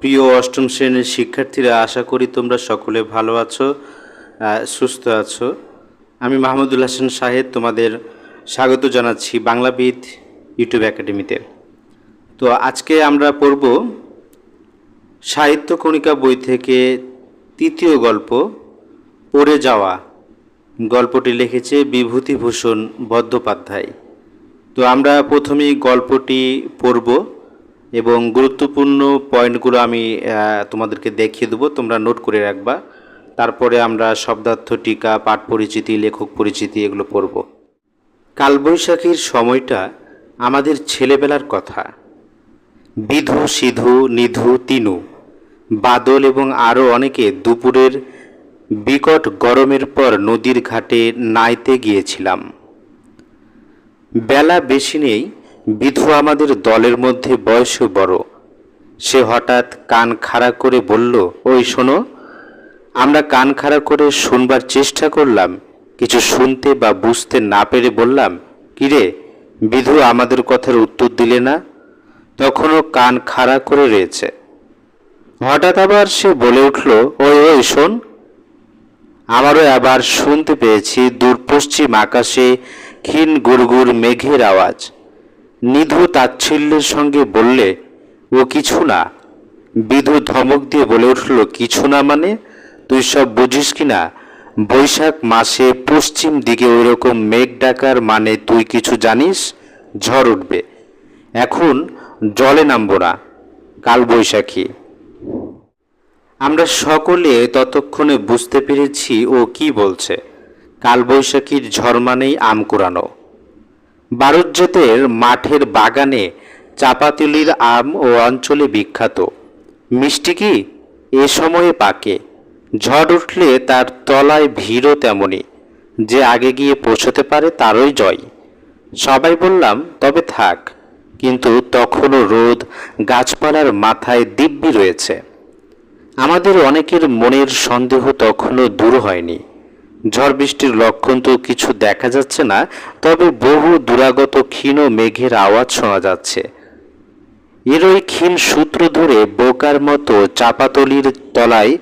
প্রিয় অষ্টম শ্রেণির শিক্ষার্থীরা, আশা করি তোমরা সকলে ভালো আছো সুস্থ আছো। আমি মাহমুদুল হাসান সাহেব তোমাদের স্বাগত জানাচ্ছি বাংলাবিদ ইউটিউব একাডেমিতে। তো আজকে আমরা পড়ব সাহিত্য কণিকা বই থেকে তৃতীয় গল্প, পড়ে যাওয়া। গল্পটি লিখেছে বিভূতিভূষণ বন্দ্যোপাধ্যায়। তো আমরা প্রথমেই গল্পটি পড়ব। এবং গুরুত্বপূর্ণ পয়েন্টগুলো আমি তোমাদেরকে দেখিয়ে দেবো, তোমরা নোট করে রাখবা। তারপরে আমরা শব্দার্থ, টিকা, পাঠ পরিচিতি, লেখক পরিচিতি এগুলো পড়ব। কালবৈশাখীর সময়টা আমাদের ছেলেবেলার কথা। বিধু, সিধু, নিধু, তিনু, বাদল এবং আরও অনেকে দুপুরের বিকট গরমের পর নদীর ঘাটে নাইতে গিয়েছিলাম। বেলা বেশি নেই বিধু আমাদের দলের মধ্যে বয়সও বড়। সে হঠাৎ কান খাড়া করে বলল, ওই শোনো, আমরা কান খাড়া করে শুনবার চেষ্টা করলাম। কিছু শুনতে বা বুঝতে না পেরে বললাম, কিরে বিধু আমাদের কথার উত্তর দিলে না? তখনও কান খাড়া করে রয়েছে। হঠাৎ আবার সে বলে উঠল, ওই ওই, শোন, আমারও আবার শুনতে পেয়েছি দূর পশ্চিম আকাশে ক্ষীণ গুড়গুড় মেঘের আওয়াজ। নিধু তাচ্ছিল্যের সঙ্গে বললে, ও কিছু না। বিধু ধমক দিয়ে বলে উঠল, কিছু না মানে? তুই সব বুঝিস কি না? বৈশাখ মাসে পশ্চিম দিকে ওইরকম মেঘ ডাকার মানে তুই কিছু জানিস? ঝড় উঠবে। এখন জলে নামবো না। কাল বৈশাখী। আমরা সকলে ততক্ষণে বুঝতে পেরেছি ও কি বলছে। কালবৈশাখীর ঝড় মানেই আম কুড়ানো। বারুজ্যতের মাঠের বাগানে চাপাতুলির আম ও অঞ্চলে বিখ্যাত। মিষ্টি কি? এ সময়ে পাকে। ঝড় উঠলে তার তলায় ভিড়ও তেমনই যে আগে গিয়ে পৌঁছতে পারে তারই জয়। সবাই বললাম, তবে থাক। কিন্তু তখনও রোদ গাছপালার মাথায় দিব্যি রয়েছে। আমাদের অনেকের মনের সন্দেহ তখনও দূর হয়নি। ঝড় বৃষ্টির লক্ষণ তো কিছু দেখা যাচ্ছে না, তবে বহু দুরাগত ক্ষীণ মেঘের আওয়াজ শোনা যাচ্ছে। এর ওই ক্ষীণ সূত্র ধরে বোকার মতো চাপাতলির তলায়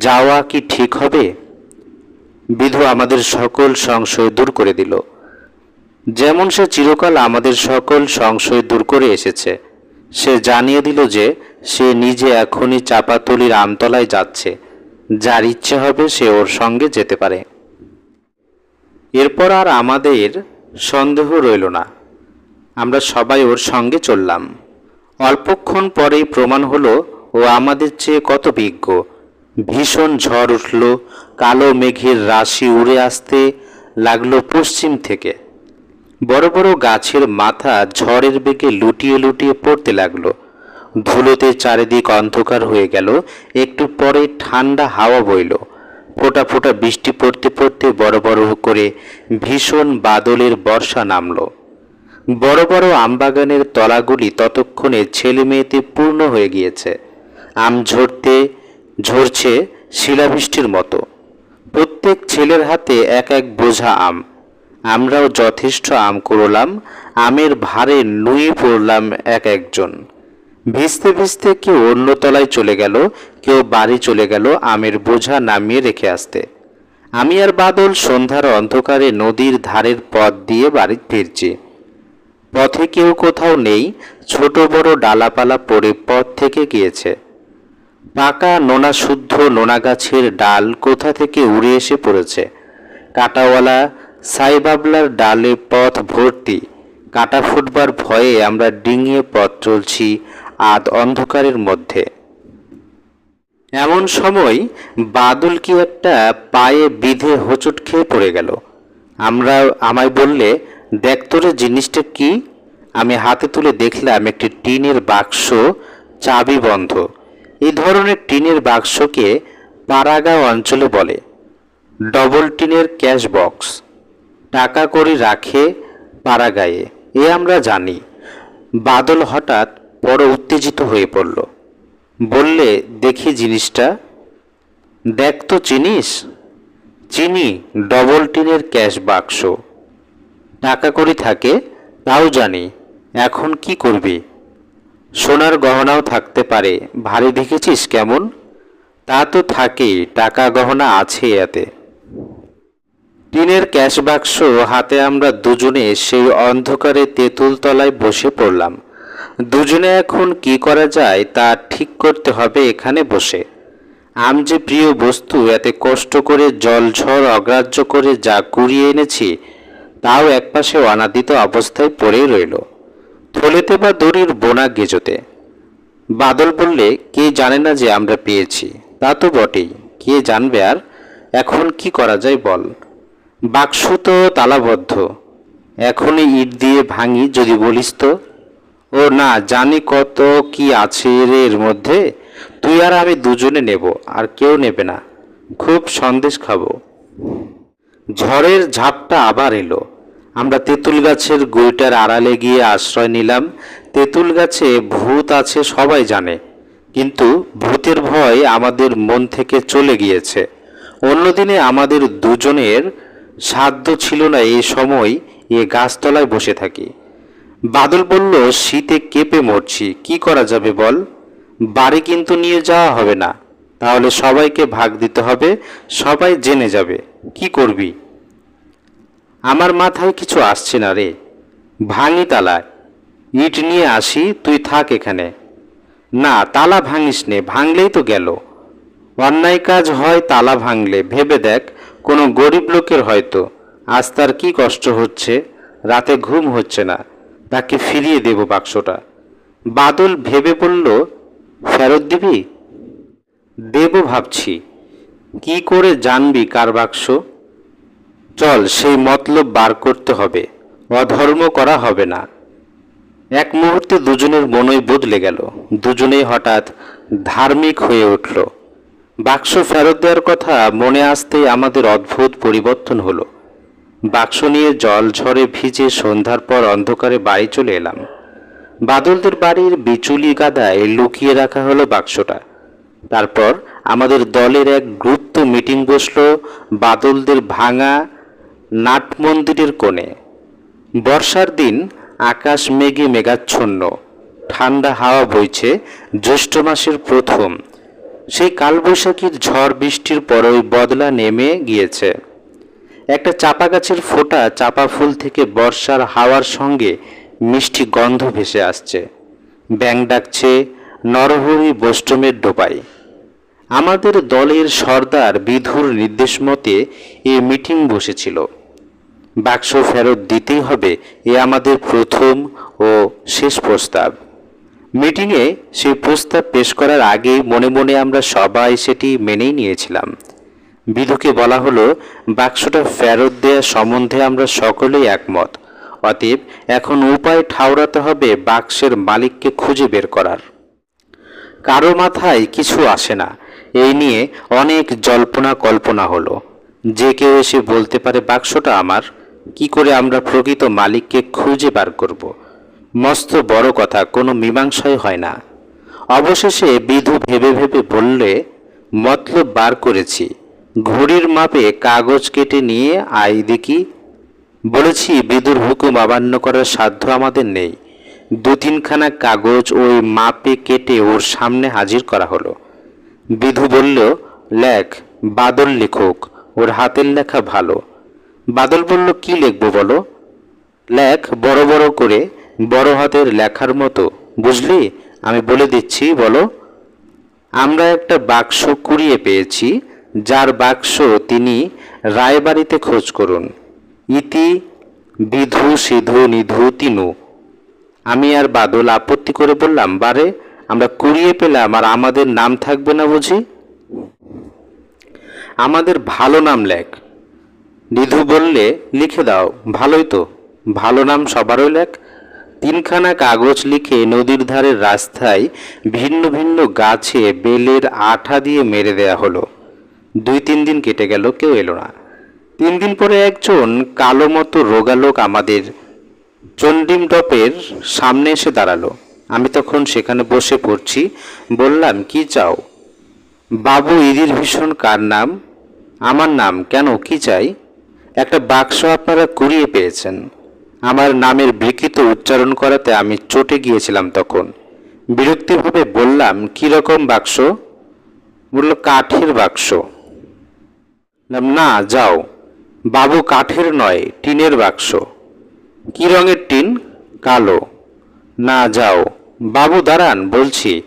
যাওয়া কি ঠিক হবে? বিধু আমাদের সকল সংশয় দূর করে দিল। যেমন সে চিরকাল আমাদের সকল সংশয় দূর করে এসেছে, সে জানিয়ে দিল যে সে নিজে এখনই চাপাতলির আমতলায় যাচ্ছে। যার ইচ্ছে হবে সে ওর সঙ্গে যেতে পারে। এরপর আর আমাদের সন্দেহ রইল না। আমরা সবাই ওর সঙ্গে চললাম। অল্পক্ষণ পরেই প্রমাণ হলো, ও আমাদের চেয়ে কত বিজ্ঞ। ভীষণ ঝড় উঠল, কালো মেঘের রাশি উড়ে আসতে লাগল পশ্চিম থেকে। বড় বড় গাছের মাথা ঝড়ের বেগে লুটিয়ে লুটিয়ে পড়তে লাগল। ধুলোতে চারিদিক অন্ধকার হয়ে গেল। একটু পরে ঠান্ডা হাওয়া বইল। ফোঁটা ফোঁটা বৃষ্টি পড়তে পড়তে বড় বড় করে ভীষণ বাদলের বর্ষা নামল। বড় বড় আমবাগানের তলাগুলি ততক্ষণে ছেলে মেয়েতে পূর্ণ হয়ে গিয়েছে। আম ঝরতে ঝরছে শিলাবৃষ্টির মতো। প্রত্যেক ছেলের হাতে এক এক বোঝা আম। আমরাও যথেষ্ট আম করলাম আমের ভারে নুয়ে পড়লাম এক একজন। ভিজতে ভিজতে কেউ অন্য তলায় চলে গেল, কেউ বাড়ি চলে গেল আমের বোঝা নামিয়ে রেখে আসতে। আমি আর বাদল সন্ধ্যার অন্ধকারে নদীর ধারের পথ দিয়ে বাড়ি ফিরছি। পথে কেউ কোথাও নেই, ছোট বড় ডালাপালা পড়ে পথ থেকে গিয়েছে। পাকা নোনা শুদ্ধ নোনা গাছের ডাল কোথা থেকে উড়ে এসে পড়েছে? কাটাওয়ালা সাইবাবলার ডালে পথ ভর্তি। কাটা ফুটবার ভয়ে আমরা ডিঙিয়ে পথ চলছি আধ অন্ধকারের মধ্যে। এমন সময় বাদল কি একটা পায়ে বিধে হোঁচট খেয়ে পড়ে গেল। আমরা আমায় বললে, দেখ তোরে জিনিসটা কি? আমি হাতে তুলে দেখলাম একটি টিনের বাক্স, চাবি বন্ধ। এই ধরনের টিনের বাক্সকে পাড়াগাঁও অঞ্চলে বলে। ডবল টিনের ক্যাশ বক্স। টাকা করি রাখে পাড়াগায়ে এ আমরা জানি। বাদল হঠাৎ বড় উত্তেজিত হয়ে পড়ল। বললে, দেখি জিনিসটা। দেখ তো চিনিস? চিনি ডবল টিনের ক্যাশ বাক্স টাকা করি থাকে, তাও জানি। এখন কি করবি? সোনার গহনাও থাকতে পারে। ভারী দেখেছিস কেমন? তা তো থাকেই, টাকা গহনা আছে এতে। টিনের ক্যাশ বাক্স হাতে আমরা দুজনে সেই অন্ধকারে তেঁতুল তলায় বসে পড়লাম। দুজনে এখন কি করা যায় তা ঠিক করতে হবে এখানে বসে। আম যে প্রিয় বস্তু, এতে কষ্ট করে জল ঝড় অগ্রাহ্য করে যা কুড়িয়ে এনেছি, তাও একপাশে অনাদিত অবস্থায় পড়েই রইল। থলেতে বা দড়ির বোনা গেজোতে। বাদল বললে, কে জানে না যে আমরা পেয়েছি? তা তো বটেই, কে জানবে আর? এখন কি করা যায় বল। বাক্স তো তালাবদ্ধ। এখনই ইট দিয়ে ভাঙি যদি বলিস তো। ও না, জানি কত কি আছে এর মধ্যে। তুই আর আমি দুজনে নেব, আর কেউ নেবে না। খুব সন্দেশ খাব। ঝড়ের ঝাপটা আবার এলো। আমরা তেঁতুল গাছের গুইটার আড়ালে গিয়ে আশ্রয় নিলাম। তেঁতুল গাছে ভূত আছে সবাই জানে। কিন্তু ভূতের ভয় আমাদের মন থেকে চলে গিয়েছে। অন্যদিনে আমাদের দুজনের সাধ্য ছিল না এই সময় এ গাছতলায় বসে থাকি। বাদল বলল, শীতে কেঁপে মরছি, কি করা যাবে বল? বাড়ি কিন্তু নিয়ে যাওয়া হবে না। তাহলে সবাইকে ভাগ দিতে হবে, সবাই জেনে যাবে। কি করবি? আমার মাথায় কিছু আসছে না রে। ভাঙি তালা ইট নিয়ে আসি, তুই থাক এখানে। না, তালা ভাঙিস নে, ভাঙলেই তো গেল। অন্যায় কাজ হয় তালা ভাঙলে, ভেবে দেখ, কোনো গরিব লোকের হয়তো। আজ তার কি কষ্ট হচ্ছে? রাতে ঘুম হচ্ছে না। তাকে ফিরিয়ে দেব বাক্সটা। বাদল ভেবে বলল, ফেরত দিবি? দেব ভাবছি। কি করে জানবি কার বাক্স? চল, সেই মতলব বার করতে হবে। অধর্ম করা হবে না। এক মুহূর্তে দুজনের মনই বদলে গেল। দুজনেই হঠাৎ ধার্মিক হয়ে উঠল। বাক্স ফেরত দেওয়ার কথা মনে আসতেই আমাদের অদ্ভুত পরিবর্তন হলো। বাক্স নিয়ে জল ঝড়ে ভিজে সন্ধ্যার পর অন্ধকারে বাড়ি চলে এলাম। বাদলদের বাড়ির বিচুলি গাদায় লুকিয়ে রাখা হলো বাক্সটা। তারপর আমাদের দলের এক গুপ্ত মিটিং বসল বাদলদের ভাঙা নাট মন্দিরের কোণে। বর্ষার দিন আকাশ মেঘে মেঘাচ্ছন্ন, ঠান্ডা হাওয়া বইছে জ্যৈষ্ঠ মাসের প্রথম। সেই কালবৈশাখীর ঝড় বৃষ্টির পরই বদলা নেমে গিয়েছে। একটা চাপা গাছের ফোঁটা চাপা ফুল থেকে বর্ষার হাওয়ার সঙ্গে মিষ্টি গন্ধ ভেসে আসছে। ব্যাং ডাকছে, নরহরি বৈষ্টমের ডোবায়। আমাদের দলের সর্দার বিধুর নির্দেশ মতে এ মিটিং বসেছিল। বাক্স ফেরত দিতেই হবে এ আমাদের প্রথম ও শেষ প্রস্তাব। মিটিংয়ে সেই প্রস্তাব পেশ করার আগেই মনে মনে আমরা সবাই সেটি মেনেই নিয়েছিলাম। বিধুকে বলা হলো, বাক্সটা ফেরত দেওয়া সম্বন্ধে আমরা সকলেই একমত। অতএব এখন উপায় ঠাউরাতে হবে বাক্সের মালিককে খুঁজে বের করার। কারও মাথায় কিছু আসে না। এই নিয়ে অনেক জল্পনা কল্পনা হলো। যে কেউ এসে বলতে পারে, বাক্সটা আমার। কি করে আমরা প্রকৃত মালিককে খুঁজে বার করব? মস্ত বড় কথা, কোনো মীমাংসাই হয় না। অবশেষে বিধু ভেবে ভেবে বললে, মতলব বার করেছি। ঘড়ির মাপে কাগজ কেটে নিয়ে, আই দেখি। বলেছি, বিদুর হুকুম অমান্য করার সাধ্য আমাদের নেই। দু তিনখানা কাগজ ওই মাপে কেটে ওর সামনে হাজির করা হলো। বিধু বলল, লেখ, বাদল লেখক, ওর হাতের লেখা ভালো। বাদল বলল, কি লিখব বলো? লেখ, বড় বড় করে, বড় হাতের লেখার মতো। বুঝলি? আমি বলে দিচ্ছি, বলো। আমরা একটা বাক্স কুড়িয়ে পেয়েছি যার বাক্স তিনি রায়বাড়িতে খোঁজ করুন। ইতি বিধু সিধু নিধু তিনু। আমি আর বাদল আপত্তি করে বললাম, বারে, আমরা কুড়িয়ে পেলাম আর আমাদের নাম থাকবে না বুঝি? আমাদের ভালো নাম লেখ। নিধু বললে, লিখে দাও, ভালোই তো। ভালো নাম সবারই লেখ। তিনখানা কাগজ লিখে নদীর ধারের রাস্তায় ভিন্ন ভিন্ন গাছে বেলের আঠা দিয়ে মেরে দেয়া হলো। দুই তিন দিন কেটে গেল, কেউ এলো না। তিন দিন পরে একজন কালো মতো রোগা লোক আমাদের চন্ডিম টপের সামনে এসে দাঁড়াল। আমি তখন সেখানে বসে পড়ছি। বললাম, কি চাও? বাবু, ইদির ভীষণ, কার নাম? আমার নাম, কেন, কি চাই? একটা বাক্স আপনারা কুড়িয়ে পেয়েছেন। আমার নামের বিকৃত উচ্চারণ করাতে আমি চটে গিয়েছিলাম তখন। বিরক্তিভাবে বললাম কীরকম বাক্স? বলল, কাঠের বাক্স। না যাও। বাবু কাঠের নয়, টিনের বাক্স। কি রঙের টিন? কালো। না, যাও। বাবু, দাঁড়ান, বলছি,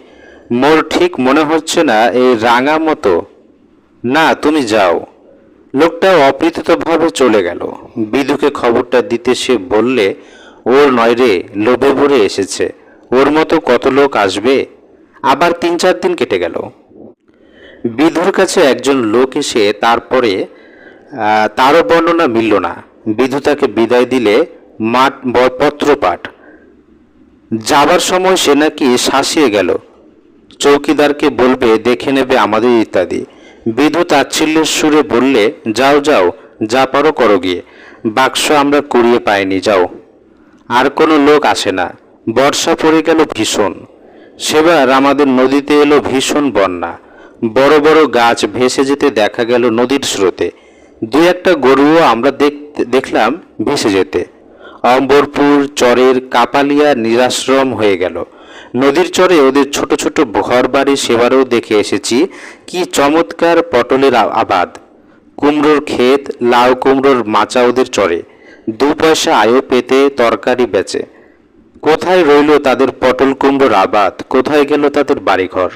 মোর ঠিক মনে হচ্ছে না এই রাঙা মতো। না, তুমি যাও। লোকটা অপ্রীতিতভাবে চলে গেল। বিধুকে খবরটা দিতে সে বললে, ওর নয় রে, লোভে ভরে এসেছে। ওর মতো কত লোক আসবে? আবার তিন চার দিন কেটে গেল। বিধুর কাছে একজন লোক এসে তারপরে তারও বর্ণনা মিলল না। বিধু তাকে বিদায় দিলে মাঠ পত্রপাঠ যাবার সময় সে নাকি শাসিয়ে গেল। চৌকিদারকে বলবে, দেখে নেবে আমাদের ইত্যাদি। বিধু তাচ্ছিল্যের সুরে বললে, যাও যাও, যা পারো করো গিয়ে। বাক্স আমরা কুড়িয়ে পাইনি, যাও। আর কোনো লোক আসে না। বর্ষা পড়ে গেল ভীষণ। সেবার আমাদের নদীতে এলো ভীষণ বন্যা। বড় বড় গাছ ভেসে যেতে দেখা গেল নদীর স্রোতে। দু একটা গরুও আমরা দেখলাম ভেসে যেতে। অম্বরপুর, চরের কাপালিয়া নিরাশ্রম হয়ে গেল। নদীর চরে ওদের ছোট ছোট ঘর বাড়ি সেবারও দেখে এসেছি। কি চমৎকার পটলের আবাদ। কুমড়োর ক্ষেত, লাউ কুমড়োর মাচা ওদের চরে। দু পয়সা আয়ও পেতে তরকারি বেচে। কোথায় রইল তাদের পটল কুমড়োর আবাদ? কোথায় গেল তাদের বাড়িঘর?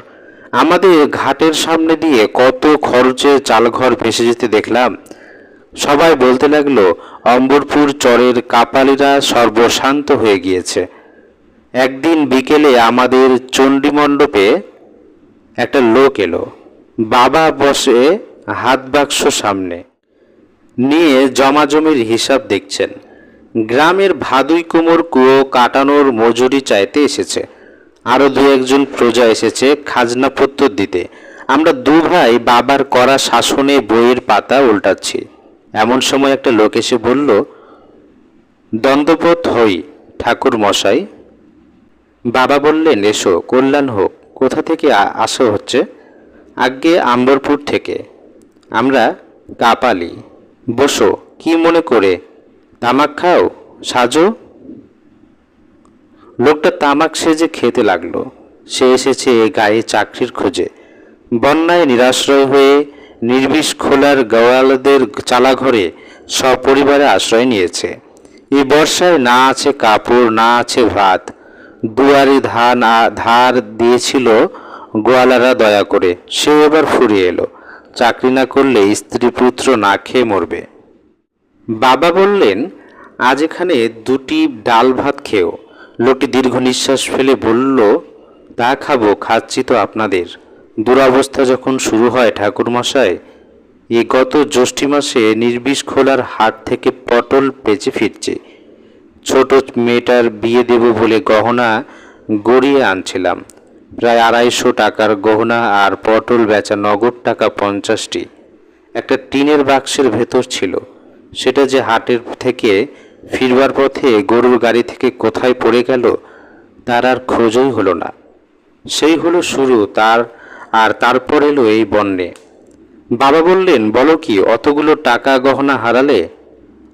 আমাদের ঘাটের সামনে দিয়ে কত খরচে চালঘর ভেসে যেতে দেখলাম। সবাই বলতে লাগল, অম্বরপুর চরের কাপালিরা সর্বশান্ত হয়ে গিয়েছে। একদিন বিকেলে আমাদের চণ্ডী মণ্ডপে একটা লোক এলো। বাবা বসে হাত বাক্স সামনে নিয়ে জমাজমির হিসাব দেখছেন। গ্রামের ভাদুই কুমোর কুয়ো কাটানোর মজুরি চাইতে এসেছে। আরও দু একজন প্রজা এসেছে খাজনা খাজনাপত্র দিতে। আমরা দু ভাই বাবার করা শাসনে বইয়ের পাতা উল্টাচ্ছি। এমন সময় একটা লোক এসে বলল দণ্ডবোধ হই, ঠাকুর মশাই। বাবা বললেন, এসো, কল্যাণ হোক। কোথা থেকে আসা হচ্ছে? আগে আম্বরপুর থেকে। আমরা কাপালি। বসো, কি মনে করে? তামাক খাও, সাজো। লোকটা তামাক সেজে খেতে লাগল। সে এসেছে গায়ে চাকরির খোঁজে। বন্যায় নিরাশ্রয় হয়ে নির্বিষ খোলার গোয়ালদের চালাঘরে সপরিবারে আশ্রয় নিয়েছে। এই বর্ষায় না আছে কাপড়, না আছে ভাত। দুয়ারে ধান ধার দিয়েছিল গোয়ালারা দয়া করে। সে এবার ফুরিয়ে এলো। চাকরি না করলে স্ত্রী পুত্র না খেয়ে মরবে। বাবা বললেন, আজ এখানে দুটি ডাল ভাত খেও। লোকটি দীর্ঘ নিঃশ্বাস ফেলে বলল, তা খাব, খাচ্ছি তো আপনাদের। দুরাবস্থা যখন শুরু হয় ঠাকুরমশাই এ গত জ্যৈষ্ঠী মাসে নির্বিষ খোলার হাট থেকে পটল বেঁচে ফিরছে। ছোট মেয়েটার বিয়ে দেব বলে গহনা গড়িয়ে আনছিলাম। প্রায় আড়াইশো টাকার গহনা আর পটল বেচা নগদ টাকা পঞ্চাশটি। একটা টিনের বাক্সের ভেতর ছিল। সেটা যে হাটের থেকে ফিরবার পথে গরুর গাড়ি থেকে কোথায় পড়ে গেল, তার আর খোঁজই হলো না। সেই হলো শুরু তার, আর তারপর এলো এই বন্যে। বাবা বললেন, বলো কি, অতগুলো টাকা গহনা হারালে?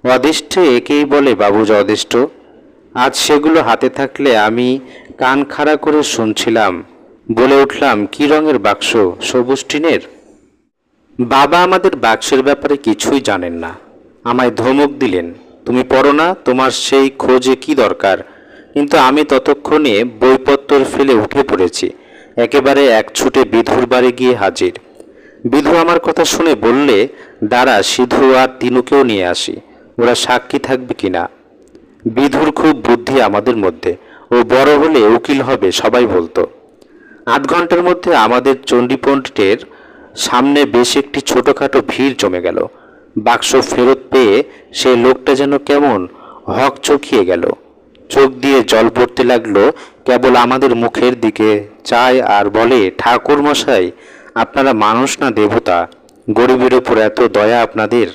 অদিষ্টে একেই বলে বাবুজ অদিষ্ট। আজ সেগুলো হাতে থাকলে আমি কান খাড়া করে শুনছিলাম। বলে উঠলাম, কি রঙের বাক্স, সবুজ টিনের? বাবা আমাদের বাক্সের ব্যাপারে কিছুই জানেন না। আমায় ধমক দিলেন তুমি পড়ো না, তোমার সেই খোঁজে কি দরকার? কিন্তু আমি ততক্ষণে বইপত্তর ফেলে উঠে পড়েছি, একেবারে এক ছুটে বিধুর বাড়ি গিয়ে হাজির। বিধু আমার কথা শুনে বললে, দাঁড়া, সিধু আর তিনুকেও নিয়ে আসি, ওরা সাক্ষী থাকবে কিনা বিধুর খুব বুদ্ধি আমাদের মধ্যে, ও বড় হলে উকিল হবে, সবাই বলতো। আধ ঘণ্টার মধ্যে আমাদের চণ্ডীপণ্ডিতের সামনে বেশ একটি ছোটোখাটো ভিড় জমে গেল। বাক্স ফেরত পেয়ে সে লোকটা যেন কেমন হক চকিয়ে গেল। চোখ দিয়ে জল পড়তে লাগল, কেবল আমাদের মুখের দিকে চায় আর বলে, ঠাকুর মশাই, আপনারা মানুষ না দেবতা? গরিবের ওপর এত দয়া আপনাদের?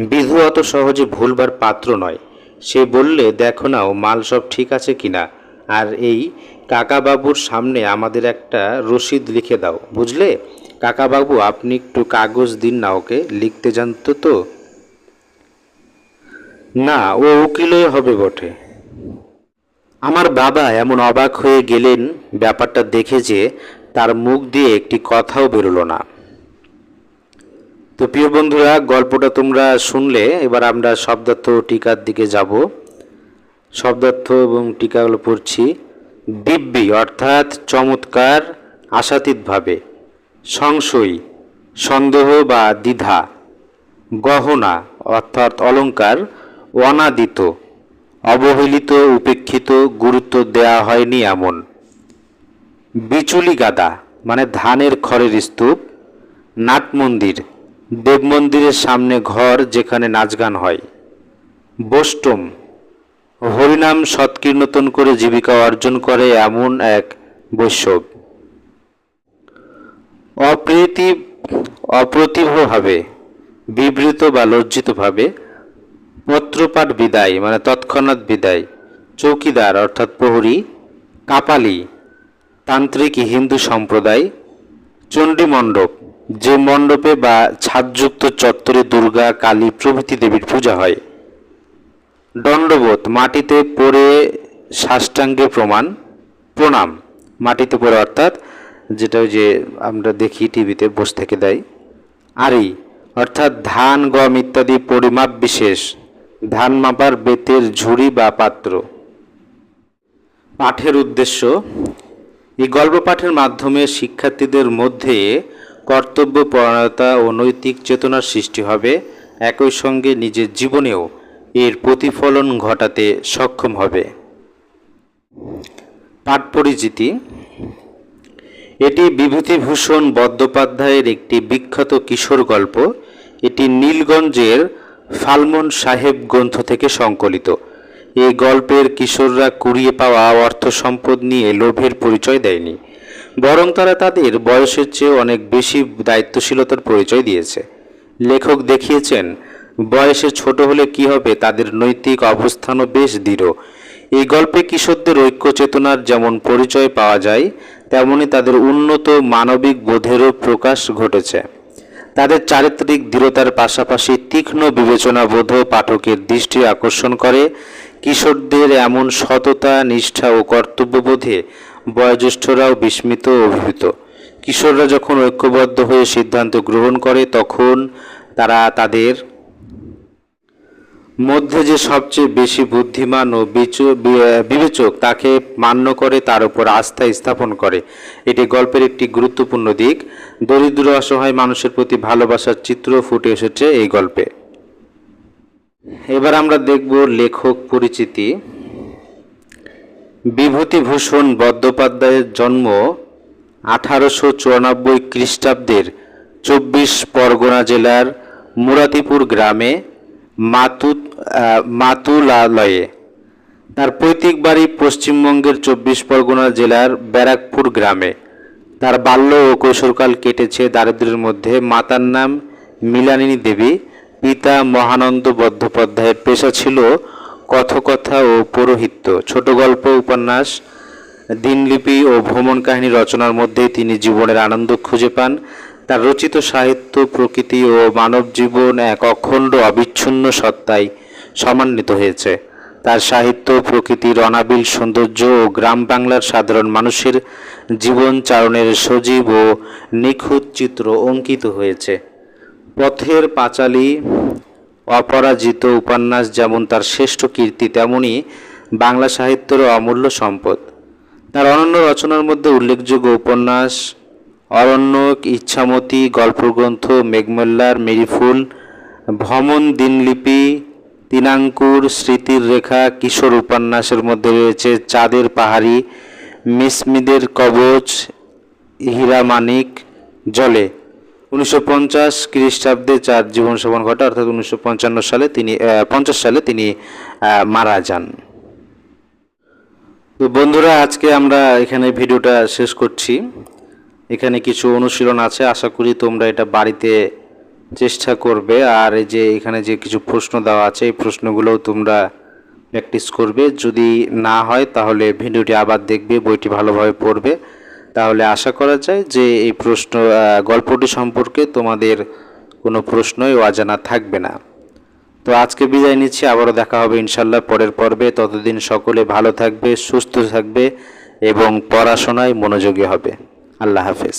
বিধু অত সহজে ভুলবার পাত্র নয়। সে বললে, দেখো নাও, মাল সব ঠিক আছে কিনা? আর এই কাকাবাবুর সামনে আমাদের একটা রসিদ লিখে দাও, বুঝলে? কাকাবাবু, আপনি একটু কাগজ দিন না ওকে, লিখতে জানতো তো? না, ও উকিলই হবে বটে। আমার বাবা এমন অবাক হয়ে গেলেন ব্যাপারটা দেখে যে তার মুখ দিয়ে একটি কথাও বেরোলো না। তো প্রিয় বন্ধুরা, গল্পটা তোমরা শুনলে, এবার আমরা শব্দার্থ টিকার দিকে যাব। শব্দার্থ এবং টিকাগুলো পড়ছি, দিব্যি, অর্থাৎ চমৎকার, আশাতীতভাবে। সংশয়, সন্দেহ বা দ্বিধা, গহনা অর্থাৎ অলংকার অনাদিত, অবহেলিত, উপেক্ষিত, গুরুত্ব দেয়া হয়নি এমন। বিচুলি গাদা মানে ধানের খড়ের স্তূপ নাট মন্দির দেব মন্দিরের সামনে ঘর যেখানে নাচ গান হয়। বষ্টম হরিনাম সৎকীর্ণতন করে জীবিকা অর্জন করে এমন এক বৈষ্ণব। অপ্রীতি, অপ্রতিভভাবে, বিবৃত বা লজ্জিতভাবে পত্রপাঠ বিদায় মানে তৎক্ষণাৎ বিদায়, চৌকিদার অর্থাৎ প্রহরী, কাপালি, তান্ত্রিক হিন্দু সম্প্রদায় চণ্ডী মণ্ডপ যে মণ্ডপে বা ছাদযুক্ত চত্বরে দুর্গা, কালী প্রভৃতি দেবীর পূজা হয়। দণ্ডবোধ, মাটিতে পড়ে সাষ্টাঙ্গে প্রমাণ, প্রণাম, মাটিতে পড়ে অর্থাৎ যেটা ওই যে আমরা দেখি টিভিতে, বসে থেকে দেয়। আরি, অর্থাৎ ধান, গম ইত্যাদি পরিমাপ বিশেষ। ধান মাপার বেতের ঝুড়ি বা পাত্র। পাঠের উদ্দেশ্য, এই গল্প পাঠের মাধ্যমে শিক্ষার্থীদের মধ্যে কর্তব্য পরায়ণতা ও নৈতিক চেতনার সৃষ্টি হবে। একই সঙ্গে নিজের জীবনেও এর প্রতিফলন ঘটাতে সক্ষম হবে। পাঠ পরিচিতি এটি বিভূতিভূষণ বন্দ্যোপাধ্যায়ের একটি বিখ্যাত কিশোর গল্প। এটি নীলগঞ্জের ফালমন সাহেব গ্রন্থ থেকে সংকলিত। এই গল্পের কিশোররা কুড়িয়ে পাওয়া অর্থ সম্পদ নিয়ে লোভের পরিচয় দেয়নি, বরং তারা তাদের বয়সের চেয়ে অনেক বেশি দায়িত্বশীলতার পরিচয় দিয়েছে। লেখক দেখিয়েছেন, বয়সে ছোট হলে কি হবে তাদের নৈতিক অবস্থানও বেশ দৃঢ়। এই গল্পে কিশোরদের ঐক্য চেতনার যেমন পরিচয় পাওয়া যায় তেমনি তাদের উন্নত মানবিক বোধেরও প্রকাশ ঘটেছে। তাদের চারিত্রিক দৃঢ়তার পাশাপাশি তীক্ষ্ণ বিবেচনাবোধ পাঠকের দৃষ্টি আকর্ষণ করে। কিশোরদের এমন সততা, নিষ্ঠা ও কর্তব্যবোধে বয়োজ্যেষ্ঠরাও বিস্মিত অভিভূত। কিশোররা যখন ঐক্যবদ্ধ হয়ে সিদ্ধান্ত গ্রহণ করে, তখন তারা তাদের মধ্যে যে সবচেয়ে বেশি বুদ্ধিমান ও বিবেচক, তাকে মান্য করে, তার উপর আস্থা স্থাপন করে। এটি গল্পের একটি গুরুত্বপূর্ণ দিক। দরিদ্র, অসহায় মানুষের প্রতি ভালোবাসার চিত্র ফুটে এসেছে এই গল্পে। এবার আমরা দেখব লেখক পরিচিতি। বিভূতিভূষণ বন্দ্যোপাধ্যায়ের জন্ম আঠারোশো চুরানব্বই খ্রিস্টাব্দের চব্বিশ পরগনা জেলার মুরাতিপুর গ্রামে মাতু মাতুলালয়ে। তার পৈতৃক বাড়ি পশ্চিমবঙ্গের চব্বিশ পরগনা জেলার ব্যারাকপুর গ্রামে। তার বাল্য ও কৈশোরকাল কেটেছে দারিদ্র্যের মধ্যে। মাতার নাম মিলানিনী দেবী। পিতা মহানন্দ বন্দ্যোপাধ্যায়ের পেশা ছিল কথকথা ও পৌরোহিত্য। ছোট গল্প, উপন্যাস, দিনলিপি ও ভ্রমণ কাহিনী রচনার মধ্যে তিনি জীবনের আনন্দ খুঁজে পান। তার রচিত সাহিত্য, প্রকৃতি ও মানব জীবন এক অখণ্ড অবিচ্ছিন্ন সত্তায় সমান্বিত হয়েছে। তার সাহিত্য প্রকৃতির অনাবিল সৌন্দর্য ও গ্রাম বাংলার সাধারণ মানুষের জীবন চারণের সজীব ও নিখুঁত চিত্র অঙ্কিত হয়েছে। পথের পাঁচালী, অপরাজিত উপন্যাস যেমন তার শ্রেষ্ঠ কীর্তি, তেমনি বাংলা সাহিত্যের অমূল্য সম্পদ। তার অনন্য রচনার মধ্যে উল্লেখযোগ্য উপন্যাস অরণ্যক, ইচ্ছামতি, গল্পগ্রন্থ, মেঘমল্লার মেরিফুল, ভ্রমণ দিনলিপি তিনাঙ্কুর স্মৃতির রেখা, কিশোর উপন্যাসের মধ্যে রয়েছে চাঁদের পাহাড়ি, মিসমিদের কবচ হীরামানিক জলে। উনিশশো পঞ্চাশ খ্রিস্টাব্দে চার জীবন সপন ঘটে, অর্থাৎ উনিশশো পঞ্চান্ন সালে তিনি পঞ্চাশ সালে তিনি মারা যান। তো বন্ধুরা, আজকে আমরা এখানে ভিডিওটা শেষ করছি। এখানে কিছু অনুশীলন আছে। আশা করি তোমরা এটা বাড়িতে চেষ্টা করবে। আর এই যে এখানে যে কিছু প্রশ্ন দেওয়া আছে, এই প্রশ্নগুলোও তোমরা প্র্যাকটিস করবে। যদি না হয়, তাহলে ভিডিওটি আবার দেখবে, বইটি ভালোভাবে পড়বে। তাহলে আশা করা যায় যে এই প্রশ্ন গল্পটি সম্পর্কে তোমাদের কোনো প্রশ্নই অজানা থাকবে না। তো আজকে বিদায় নিচ্ছি। আবারও দেখা হবে ইনশাল্লাহ পরের পর্বে। ততদিন সকলে ভালো থাকবে, সুস্থ থাকবে এবং পড়াশোনায় মনোযোগী হবে। আল্লাহ হাফেজ।